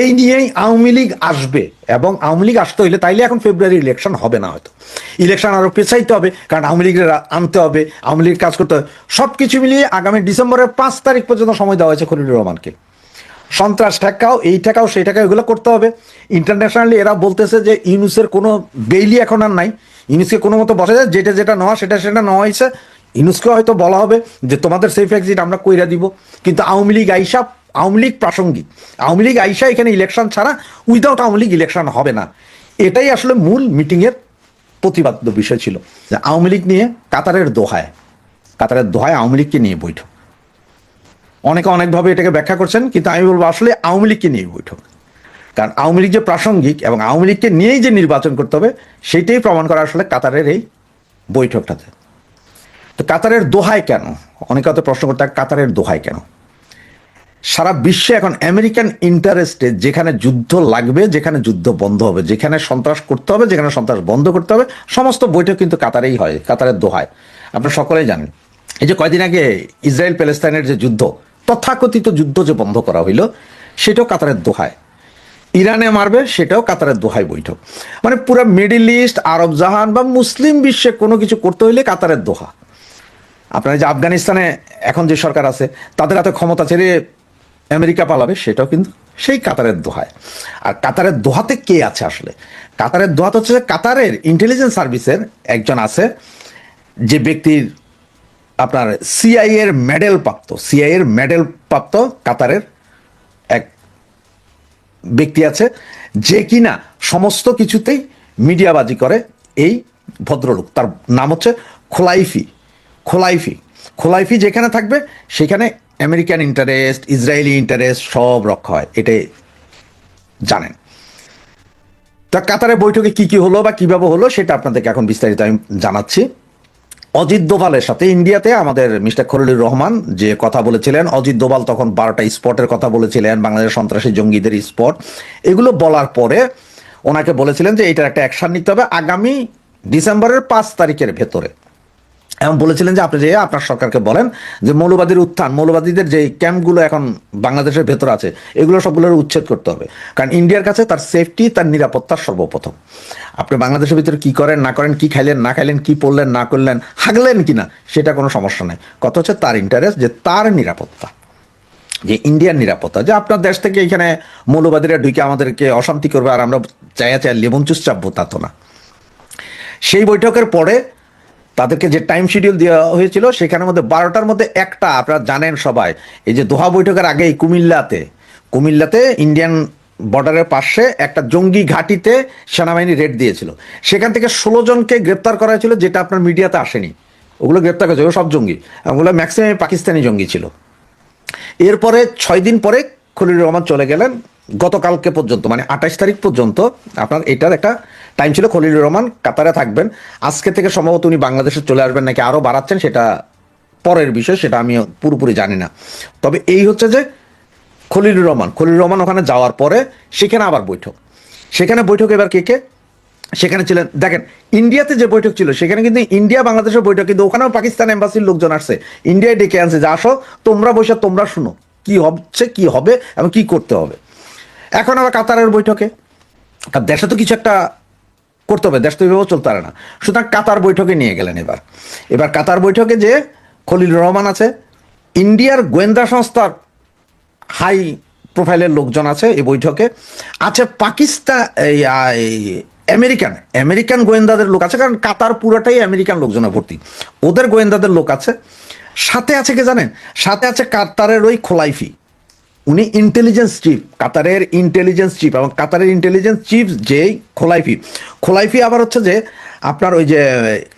এই নিয়েই আওয়ামী লীগ আসবে এবং আওয়ামী লীগ আসতে হইলে তাইলে এখন ফেব্রুয়ারি ইলেকশন হবে না হয়তো। ইলেকশন আরও পেছাইতে হবে, কারণ আওয়ামী লীগের আনতে হবে, আওয়ামী লীগের কাজ করতে হবে। সব কিছু মিলিয়ে আগামী ডিসেম্বরের পাঁচ তারিখ পর্যন্ত সময় দেওয়া হয়েছে খলিলুর রহমানকে। সন্ত্রাস ঠেকাও, এই ঠেকাও, সেই ঠেকাও, এগুলো করতে হবে। ইন্টারন্যাশনালি এরা বলতেছে যে ইউনুসের কোনো বেইলি এখন আর নাই। ইউনুসকে কোনো মতো বসা যায়, যেটা যেটা নেওয়া, সেটা সেটা নেওয়া হয়েছে। ইউনুসকে হয়তো বলা হবে যে তোমাদের সেফ এক্সিট আমরা কইরা দিব। কিন্তু আওয়ামী লীগ আইসা আওয়ামী লীগ প্রাসঙ্গিক। আওয়ামী লীগ আইসা এখানে ইলেকশন ছাড়া উইদাউট আওয়ামী লীগ ইলেকশন হবে না। এটাই আসলে মূল মিটিংয়ের প্রতিবাদ্য বিষয় ছিল। যে আওয়ামী লীগ নিয়ে কাতারের দোহায় কাতারের দোহায় আওয়ামী লীগকে নিয়ে বৈঠক। অনেকে অনেকভাবে এটাকে ব্যাখ্যা করছেন, কিন্তু আমি বলব আসলে আওয়ামী লীগকে নিয়ে বৈঠক। কারণ আওয়ামী লীগ যে প্রাসঙ্গিক এবং আওয়ামী লীগকে নিয়েই যে নির্বাচন করতে হবে, সেইটাই প্রমাণ করা আসলে কাতারের এই বৈঠকটাতে। তো কাতারের দোহায় কেন? অনেকে হয়তো প্রশ্ন করতে কাতারের দোহায় কেন? সারা বিশ্বে এখন আমেরিকান ইন্টারেস্টে যেখানে যুদ্ধ লাগবে, যেখানে যুদ্ধ বন্ধ হবে, যেখানে সন্ত্রাস করতে হবে, যেখানে সন্ত্রাস বন্ধ করতে হবে, সমস্ত বৈঠক কিন্তু কাতারেই হয়, কাতারের দোহায়। আপনারা সকলেই জানেন। এই যে কয়দিন আগে ইসরায়েল প্যালেস্তাইনের যে যুদ্ধ, তথাকথিত যুদ্ধ যে বন্ধ করা হইল, সেটাও কাতারের দোহায়। ইরানে মারবে, সেটাও কাতারের দোহায় বৈঠক। মানে পুরো মিডিল ইস্ট আরব জাহান বা মুসলিম বিশ্বে কোনো কিছু করতে হইলে কাতারের দোহা। আপনার যে আফগানিস্তানে এখন যে সরকার আছে, তাদের হাতে ক্ষমতা ছেড়ে আমেরিকা পালাবে, সেটাও কিন্তু সেই কাতারের দোহায়। আর কাতারের দোহাতে কে আছে আসলে? কাতারের দোহাতে হচ্ছে কাতারের ইন্টেলিজেন্স সার্ভিসের একজন আছে, যে ব্যক্তির আপনার সিআই এর মেডেল প্রাপ্ত সিআই এর মেডেল প্রাপ্ত কাতারের এক ব্যক্তি আছে, যে কিনা সমস্ত কিছুতেই মিডিয়াবাজি করে এই ভদ্রলোক। তার নাম হচ্ছে খোলাইফি খোলাইফি। খোলাইফি যেখানে থাকবে, সেখানে আমেরিকান ইন্টারেস্ট ইসরায়েলি ইন্টারেস্ট সব রক্ষা হয়, এটাই জানেন। তা কাতারে বৈঠকে কি কি হলো বা কীভাবে হলো সেটা আপনাদেরকে এখন বিস্তারিত আমি জানাচ্ছি। অজিত দোভালের সাথে ইন্ডিয়াতে আমাদের মিস্টার খলিলুর রহমান যে কথা বলেছিলেন, অজিত দোভাল তখন বারোটা স্পটের কথা বলেছিলেন বাংলাদেশ সন্ত্রাসী জঙ্গিদের স্পট। এগুলো বলার পরে ওনাকে বলেছিলেন যে এটার একটা অ্যাকশন নিতে হবে আগামী ডিসেম্বরের পাঁচ তারিখের ভেতরে। এবং বলেছিলেন যে আপনি যে আপনার সরকারকে বলেন যে মৌলবাদীর উত্থান, মৌলবাদীদের যে ক্যাম্পগুলো এখন বাংলাদেশের ভেতর আছে, এগুলো সবগুলোর উচ্ছেদ করতে হবে। কারণ ইন্ডিয়ার কাছে তার সেফটি তার নিরাপত্তা সর্বপ্রথম। আপনি বাংলাদেশের ভিতরে কি করেন, না করেন, কি খাইলেন, না খাইলেন, কি পড়লেন, না করলেন, হাগলেন কিনা, সেটা কোনো সমস্যা নেই। কত হচ্ছে তার ইন্টারেস্ট যে তার নিরাপত্তা, যে ইন্ডিয়ার নিরাপত্তা, যে আপনার দেশ থেকে এখানে মৌলবাদীরা ঢুকে আমাদেরকে অশান্তি করবে আর আমরা চাইয়া চাই লেবন চুস চাপবো তা তো না। সেই বৈঠকের পরে তাদেরকে যে টাইম শিডিউল দেওয়া হয়েছিল, সেখানের মধ্যে বারোটার মধ্যে একটা, আপনারা জানেন সবাই, এই যে দোহা বৈঠকের আগেই কুমিল্লাতে কুমিল্লাতে ইন্ডিয়ান বর্ডারের পাশে একটা জঙ্গি ঘাঁটিতে সেনাবাহিনী রেড দিয়েছিল। সেখান থেকে ষোলো জনকে গ্রেপ্তার করা হয়েছিল, যেটা আপনার মিডিয়াতে আসেনি। ওগুলো গ্রেপ্তার করেছে, ওগুলো সব জঙ্গি। ওগুলো ম্যাক্সিমাম পাকিস্তানি জঙ্গি ছিল। এরপরে ছয় দিন পরে খলিলুর রহমান চলে গেলেন, গতকালকে পর্যন্ত মানে আঠাশ তারিখ পর্যন্ত, আপনার এটার একটা টাইম ছিল খলিলুর রহমান, কাতারে থাকবেন। আজকে থেকে সম্ভবত উনি বাংলাদেশে চলে আসবেন নাকি আরও বাড়াচ্ছেন, সেটা পরের বিষয়, সেটা আমি পুরোপুরি জানি না। তবে এই হচ্ছে যে খলিলুর রহমান খলিলুর রহমান ওখানে যাওয়ার পরে সেখানে আবার বৈঠক। সেখানে বৈঠক এবার কে কে? সেখানে ছিলেন, দেখেন, ইন্ডিয়াতে যে বৈঠক ছিল, সেখানে কিন্তু ইন্ডিয়া বাংলাদেশের বৈঠক, কিন্তু ওখানেও পাকিস্তান এম্বাসির লোকজন আসছে। ইন্ডিয়ায় ডেকে আনছে, যে আসো, তোমরা বসে, তোমরা শুনো, কি হচ্ছে, কি হবে এবং কি করতে হবে? এখন আবার কাতারের বৈঠকে। দেশে তো কিছু একটা করতে হবে, দেশ তো এভাবেও চলতে পারে না। সুতরাং কাতার বৈঠকে নিয়ে গেলেন এবার। এবার কাতার বৈঠকে যে খলিল রহমান আছে, ইন্ডিয়ার গোয়েন্দা সংস্থার হাই প্রোফাইলের লোকজন আছে এই বৈঠকে। আছে পাকিস্তান আমেরিকান আমেরিকান গোয়েন্দাদের লোক আছে, কারণ কাতার পুরোটাই আমেরিকান লোকজনে ভর্তি। ওদের গোয়েন্দাদের লোক আছে। সাথে আছে কে জানেন? সাথে আছে কাতারের ওই খোলাইফি। উনি ইন্টেলিজেন্স চিফ কাতারের ইন্টেলিজেন্স চিফ এবং কাতারের ইন্টেলিজেন্স চিফ যেই খোলাইফি। খোলাইফি আবার হচ্ছে যে আপনার ওই যে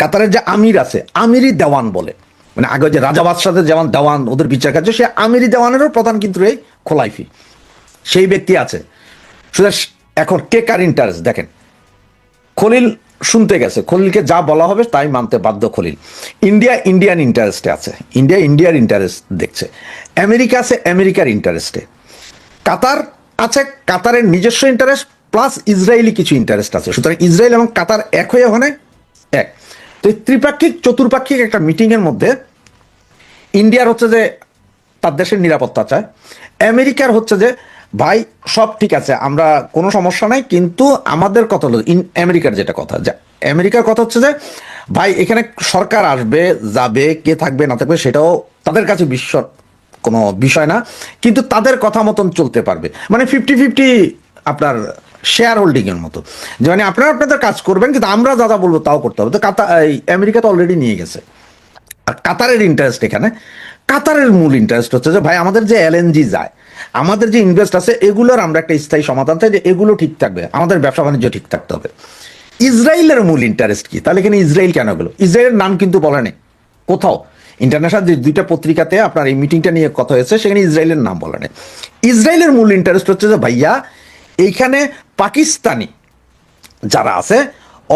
কাতারের যে আমির আছে আমিরি দেওয়ান বলে। মানে আগে যে রাজা বাদশাদের যেমন দেওয়ান, ওদের বিচার কার্য, সে আমিরি দেওয়ানেরও প্রধান কিন্তু এই খোলাইফি। সেই ব্যক্তি আছে। শুধু এখন কে কার ইন্টারেস্ট দেখেন, খলিল শুনতে গেছে। খলিলকে যা বলা হবে তাই মানতে বাধ্য খলিল। ইন্ডিয়া ইন্ডিয়ান ইন্টারেস্টে আছে। ইন্ডিয়া ইন্ডিয়ার ইন্টারেস্ট দেখছে। আমেরিকা আছে আমেরিকার ইন্টারেস্টে কাতার আছে কাতারের নিজস্ব ইন্টারেস্ট প্লাস ইসরায়েলি কিছু ইন্টারেস্ট আছে। সুতরাং ইসরায়েল এবং কাতার এক হয়ে ওখানে এক। তো এই ত্রিপাক্ষিক, চতুর্পাক্ষিক একটা মিটিংয়ের মধ্যে ইন্ডিয়ার হচ্ছে যে তার দেশের নিরাপত্তা চায়। আমেরিকার হচ্ছে যে ভাই, সব ঠিক আছে, আমরা কোনো সমস্যা নাই, কিন্তু আমাদের কথা হলো, ইন আমেরিকার যেটা কথা, যে আমেরিকার কথা হচ্ছে যে, ভাই, এখানে সরকার আসবে, যাবে, কে থাকবে, না থাকবে, সেটাও তাদের কাছে বিশ্ব কোনো বিষয় না, কিন্তু তাদের কথা মতন চলতে পারবে। মানে ফিফটি ফিফটি আপনার শেয়ার হোল্ডিংয়ের মতো। যে মানে আপনারা আপনাদের কাজ করবেন, কিন্তু আমরা যা যা বলব তাও করতে হবে। তো কাতা এই আমেরিকা তো অলরেডি নিয়ে গেছে। আর কাতারের ইন্টারেস্ট এখানে কাতারের মূল ইন্টারেস্ট হচ্ছে যে, ভাই, আমাদের যে এলএনজি যায়, আমাদের যে ইনভেস্ট আছে, এগুলোর আমরা একটা স্থায়ী সমাধান চাই যে, এগুলো ঠিক থাকবে, আমাদের ব্যবসা বাণিজ্য ঠিক থাকতে হবে। ইসরায়েলের মূল ইন্টারেস্ট কি? তাহলে এখানে ইসরায়েল কেন গেলো? ইসরায়েলের নাম কিন্তু বলে নেই। কোথাও? ইন্টারন্যাশনাল যে দুইটা পত্রিকাতে আপনার এই মিটিংটা নিয়ে কথা হয়েছে, সেখানে ইসরায়েলের নাম বলে নেই। ইসরায়েলের মূল ইন্টারেস্ট হচ্ছে যে, ভাইয়া, এইখানে পাকিস্তানি যারা আছে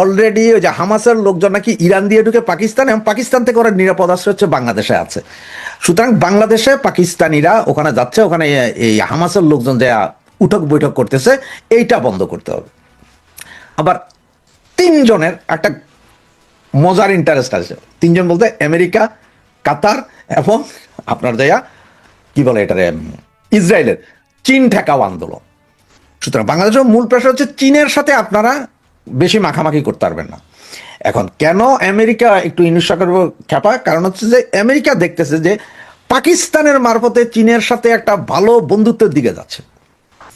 অলরেডি ওই যে হামাসের লোকজন নাকি ইরান দিয়ে ঢুকে পাকিস্তান এবং পাকিস্তান থেকে ওরা নিরাপদ আশ্রয় হচ্ছে বাংলাদেশে আছে। সুতরাং বাংলাদেশে পাকিস্তানিরা ওখানে যাচ্ছে, ওখানে এই হামাসের লোকজন যা উঠক বৈঠক করতেছে, এইটা বন্ধ করতে হবে। আবার তিনজনের একটা মজার ইন্টারেস্ট আছে। তিনজন বলতে আমেরিকা, কাতার এবং আপনার দেয়া কি বলে এটারে, ইসরায়েলের চীন ঠেকাও আন্দোলন। সুতরাং বাংলাদেশের মূল প্রেশার হচ্ছে চীনের সাথে আপনারা বেশি মাখামাখি করতে পারবেন না। এখন কেন আমেরিকা একটু ইউনিশ সরকার খ্যাপা কারণ হচ্ছে যে আমেরিকা দেখতেছে যে পাকিস্তানের মারফতে চীনের সাথে একটা ভালো বন্ধুত্বের দিকে যাচ্ছে।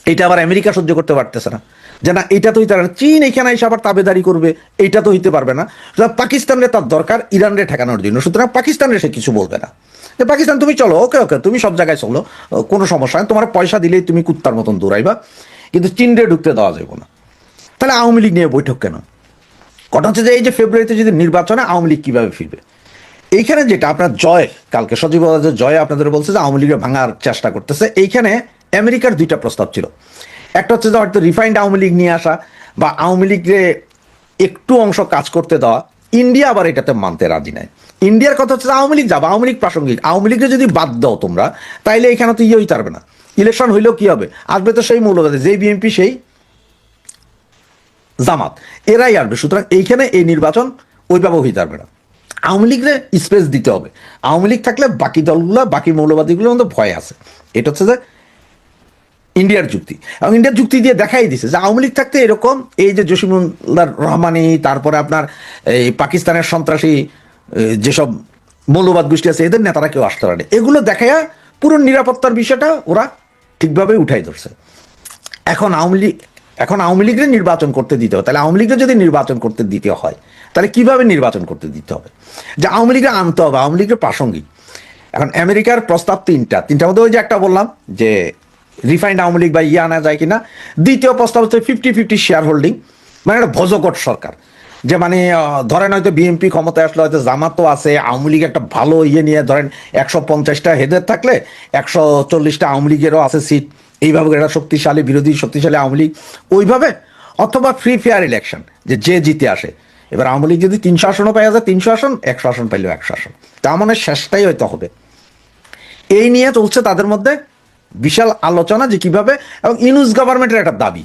এটা আবার আমেরিকা সহ্য করতে পারতেছে না। যে না, এটা তো হইতে পারে। চীন এখানে এসে আবার তাবেদারি করবে এইটা তো হইতে পারবে না। পাকিস্তানের তার দরকার ইরানরে ঠেকানোর জন্য। সুতরাং পাকিস্তানের সে কিছু বলবে না। যে পাকিস্তান, তুমি চলো, ওকে ওকে, তুমি সব জায়গায় চলো, কোনো সমস্যা নেই। তোমার পয়সা দিলেই তুমি কুত্তার মতন দৌড়াইবা। কিন্তু চীনরে ঢুকতে দেওয়া যাবে না। তাহলে আওয়ামী লীগ নিয়ে বৈঠক কেন? কথা হচ্ছে যে এই যে ফেব্রুয়ারিতে যদি নির্বাচনে আওয়ামী লীগ কীভাবে ফিরবে? এইখানে যেটা আপনার জয়, কালকে সজীব জয় আপনাদের বলছে যে আওয়ামী লীগের ভাঙার চেষ্টা করতেছে। এইখানে আমেরিকার দুইটা প্রস্তাব ছিল। একটা হচ্ছে যে হয়তো রিফাইন্ড আওয়ামী লীগ নিয়ে আসা বা আওয়ামী লীগকে একটু অংশ কাজ করতে দেওয়া। ইন্ডিয়া আবার এটাতে মানতে রাজি নাই। ইন্ডিয়ার কথা হচ্ছে আওয়ামী লীগ যাবে, আওয়ামী লীগ প্রাসঙ্গিক। আওয়ামী লীগকে যদি বাদ দাও তোমরা, তাইলে এখানে তো ইয়ে হইতে পারবে না। ইলেকশন হইলেও কি হবে? আসবে তো সেই মৌলবাদী, যেই বিএনপি সেই জামাত। এরাই আসবে। সুতরাং এইখানে এই নির্বাচন ওইভাবে হয়ে যাবে না। আওয়ামী লীগরে স্পেস দিতে হবে। আওয়ামী লীগ থাকলে বাকি দলগুলো, বাকি মৌলবাদীগুলোর মধ্যে ভয় আছে। এটা হচ্ছে যে ইন্ডিয়ার যুক্তি। এবং ইন্ডিয়ার যুক্তি দিয়ে দেখাই দিছে যে আওয়ামী লীগ থাকতে এরকম এই যে জসিমুল্লাহ রহমানি, তারপরে আপনার এই পাকিস্তানের সন্ত্রাসী যেসব মৌলবাদ গোষ্ঠী আছে, এদের নেতারা কেউ আসতে পারে। এগুলো দেখাইয়া পুরো নিরাপত্তার বিষয়টা ওরা ঠিকভাবে উঠাই ধরছে। এখন আওয়ামী লীগ এখন আওয়ামী লীগের নির্বাচন করতে দিতে হবে। তাহলে আওয়ামী লীগের যদি নির্বাচন করতে দিতে হয়, তাহলে কীভাবে নির্বাচন করতে দিতে হবে? যে আওয়ামী লীগের আনতে হবে, আওয়ামী লীগের প্রাসঙ্গিক। এখন আমেরিকার প্রস্তাব তিনটা। তিনটার মধ্যে ওই যে একটা বললাম, যে রিফাইন্ড আওয়ামী লীগ বা ইয়ে আনা যায় কিনা। দ্বিতীয় প্রস্তাব হচ্ছে ফিফটি ফিফটি শেয়ার হোল্ডিং মানে একটা ভজকট সরকার। যে মানে ধরেন হয়তো বিএনপি ক্ষমতায় আসলে হয়তো জামাতও আছে, আওয়ামী লীগ একটা ভালো ইয়ে নিয়ে ধরেন একশো পঞ্চাশটা হেদের থাকলে, একশো চল্লিশটা আওয়ামী লীগেরও আছে সিট এইভাবে একটা শক্তিশালী, বিরোধী, শক্তিশালী আওয়ামী লীগ ওইভাবে অথবা ফ্রি ফেয়ার ইলেকশন যে যে জিতে আসে। এবার আওয়ামী লীগ যদি তিনশো আসনও পাই যায় তিনশো আসন, একশো আসন পাইলেও একশো আসন। তার মানে শেষটাই হয়তো হবে। এই নিয়ে চলছে তাদের মধ্যে বিশাল আলোচনা যে কীভাবে, এবং ইউনুস গভর্নমেন্টের একটা দাবি।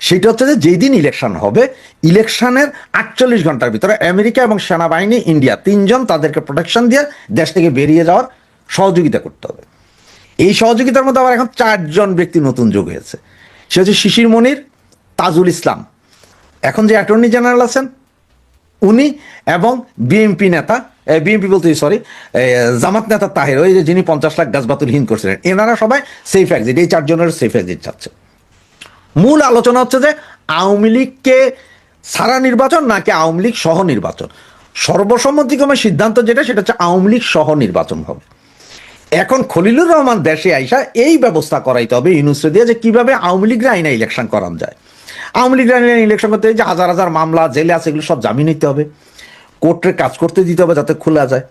সেটা হচ্ছে যে যেই দিন ইলেকশন হবে ইলেকশনের আটচল্লিশ ঘণ্টার ভিতরে আমেরিকা এবং সেনাবাহিনী, ইন্ডিয়া তিনজন তাদেরকে প্রোটেকশন দিয়ে দেশ থেকে বেরিয়ে যাওয়ার সহযোগিতা করতে হবে। এই সহযোগিতার মধ্যে আবার এখন চারজন ব্যক্তি নতুন যোগ হয়েছে। সে হচ্ছে শিশির মনির, তাজুল ইসলাম। এখন যে অ্যাটর্নি জেনারেল আছেন, উনি এবং বিএনপি নেতা বিএনপি বলতে সরি জামাত নেতা তাহের, ওই যে যিনি পঞ্চাশ লাখ গাছ বাতুল হিন করছিলেন, এনারা সবাই সেফ এক্সিট এই চারজনের সেফ এক্সিট চাচ্ছে। মূল আলোচনা হচ্ছে যে আওয়ামী লীগকে সারা নির্বাচন নাকি আওয়ামী লীগ সহ নির্বাচন? সর্বসম্মতিক্রমে সিদ্ধান্ত যেটা, সেটা হচ্ছে আওয়ামী লীগ সহ নির্বাচন হবে। এখন খলিলুর রহমান দেশে আইসা এই ব্যবস্থা করাইতে হবে ইউনুসে দিয়ে যে কীভাবে আওয়ামী লীগরা আইনা ইলেকশন করানো যায়। আওয়ামী লীগরা আইনা ইলেকশন করতে যে হাজার হাজার মামলা, জেলে আছে, এগুলো সব জামিন নিতে হবে। কোর্টে কাজ করতে দিতে হবে যাতে খোলা যায়।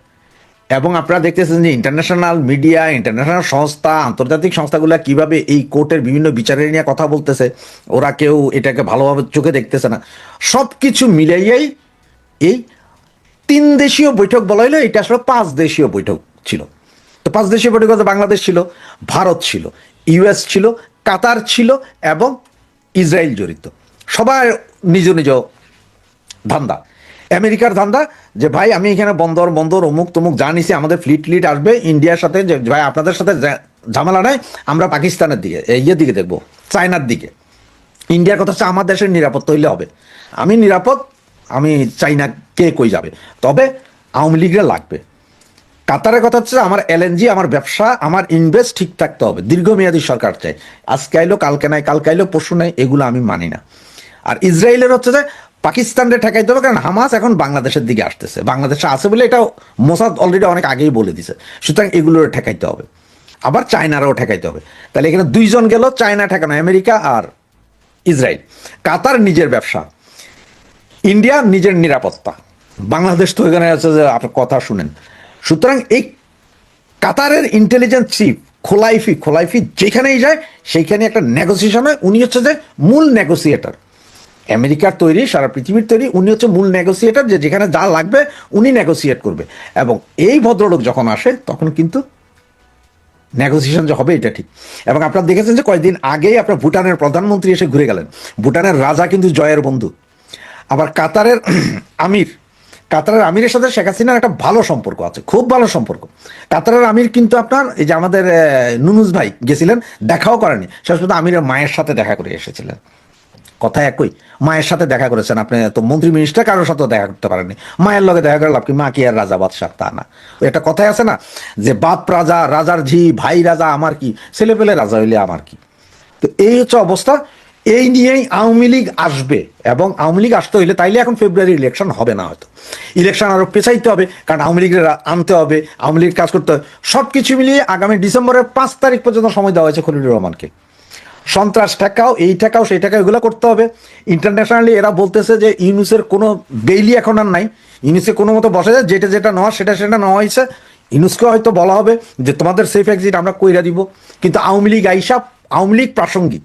এবং আপনারা দেখতেছেন যে ইন্টারন্যাশনাল মিডিয়া ইন্টারন্যাশনাল সংস্থা, আন্তর্জাতিক সংস্থাগুলো কীভাবে এই কোর্টের বিভিন্ন বিচারের নিয়ে কথা বলতেছে, ওরা কেউ এটাকে ভালোভাবে চোখে দেখতেছে না। সব কিছু মিলাইয়াই এই তিন দেশীয় বৈঠক বলা হলো এটা আসলে পাঁচ দেশীয় বৈঠক ছিল। তো পাঁচ দেশীয় বৈঠক বাংলাদেশ ছিল, ভারত ছিল ইউএস ছিল, কাতার ছিল এবং ইসরায়েল জড়িত। সবার নিজ নিজ ধান্দা। আমেরিকার ধান্দা যে, ভাই, আমি এখানে বন্দর বন্দর, অমুক তমুক জানিছি আমাদের ফ্লিট ফ্লিট আসবে, ইন্ডিয়ার সাথে যে, ভাই, আপনাদের সাথে ঝামেলা নাই, আমরা পাকিস্তানের দিকে ইয়ের দিকে দেখব, চায়নার দিকে। ইন্ডিয়ার কথা হচ্ছে, আমার দেশের নিরাপত্তা হইলে হবে। আমি নিরাপদ, আমি চাই না কে কই যাবে? তবে আওয়ামী লীগরা লাগবে। কাতারের কথা হচ্ছে আমার এলএনজি আমার ব্যবসা, আমার ইনভেস্ট ঠিক থাকতে হবে। দীর্ঘমেয়াদী সরকার চাই। আজকে আইলো, কালকে নাই, কালকে আইলো, পরশু নাই, এগুলো আমি মানি না। আর ইসরায়েলের হচ্ছে যে পাকিস্তানরে ঠেকাইতে হবে, কারণ হামাস এখন বাংলাদেশের দিকে আসতেছে। বাংলাদেশে আছে বলে এটা মোসাদ অলরেডি অনেক আগেই বলে দিছে। সুতরাং এগুলোর ঠেকাইতে হবে। আবার চায়নারও ঠেকাইতে হবে। তাহলে এখানে দুইজন গেল, চায়না ঠেকানো, আমেরিকা আর ইসরায়েল। কাতার নিজের ব্যবসা। ইন্ডিয়া নিজের নিরাপত্তা। বাংলাদেশ তো এখানে আছে যে, আপনার কথা শুনেন। সুতরাং এই কাতারের ইন্টেলিজেন্স চিফ খোলাইফি খোলাইফি যেখানেই যায়, সেইখানে একটা নেগোসিয়েশন হয়। উনি হচ্ছে যে মূল নেগোসিয়েটর আমেরিকার তৈরি, সারা পৃথিবীর তৈরি, উনি হচ্ছে মূল নেগোসিয়েটর যে যেখানে যা লাগবে, উনি নেগোসিয়েট করবে। এবং এই ভদ্রলোক যখন আসে, তখন কিন্তু নেগোসিয়েশন যে হবে, এটা ঠিক। এবং আপনারা দেখেছেন যে কয়েকদিন আগেই আপনার ভুটানের প্রধানমন্ত্রী এসে ঘুরে গেলেন। ভুটানের রাজা কিন্তু জয়ের বন্ধু। আবার কাতারের আমির কাতারের আমিরের সাথে শেখ হাসিনার একটা ভালো সম্পর্ক আছে, খুব ভালো সম্পর্ক। কাতারের আমির কিন্তু আপনার এই যে আমাদের নুনুজ ভাই গেছিলেন, দেখাও করেনি শেষ পর্যন্ত আমিরের মায়ের সাথে দেখা করে এসেছিলেন। কথা একই, মায়ের সাথে দেখা করেছেন আপনি, তো মন্ত্রী মিনিস্টার কারোর সাথে দেখা করতে পারেননি। মায়ের লগে দেখা করে লাভ কি? মা কি আর রাজা বাদশাহ? তা না। একটা কথাই আছে না, যে বাপ রাজা, রাজার ঝি, ভাই রাজা, আমার কি? ছেলে পেলে রাজা হইলে আমার কি? তো এই হচ্ছে অবস্থা। এই নিয়েই আওয়ামী লীগ আসবে এবং আওয়ামী লীগ আসতে হইলে তাইলে এখন ফেব্রুয়ারি ইলেকশন হবে না হয়তো। ইলেকশন আরও পেছাইতে হবে, কারণ আওয়ামী লীগের আনতে হবে, আওয়ামী লীগ কাজ করতে হবে। সব কিছু মিলিয়ে আগামী ডিসেম্বরের পাঁচ তারিখ পর্যন্ত সময় দেওয়া হয়েছে খলিলুর রহমানকে। সন্ত্রাস ঠেকাও, এই ঠেকাও, সেই ঠেকাও এগুলো করতে হবে। ইন্টারন্যাশনালি এরা বলতেছে যে ইউনুসের কোনো বেইলি এখন আর নাই। ইউনুসে কোনো মতো বসে যায়, যেটা যেটা নেওয়া সেটা সেটা নেওয়া হয়েছে। ইউনুসকে হয়তো বলা হবে যে তোমাদের সেফ এক্সিট আমরা কইরা দিব। কিন্তু আওয়ামী লীগ আইসা, আওয়ামী লীগ প্রাসঙ্গিক।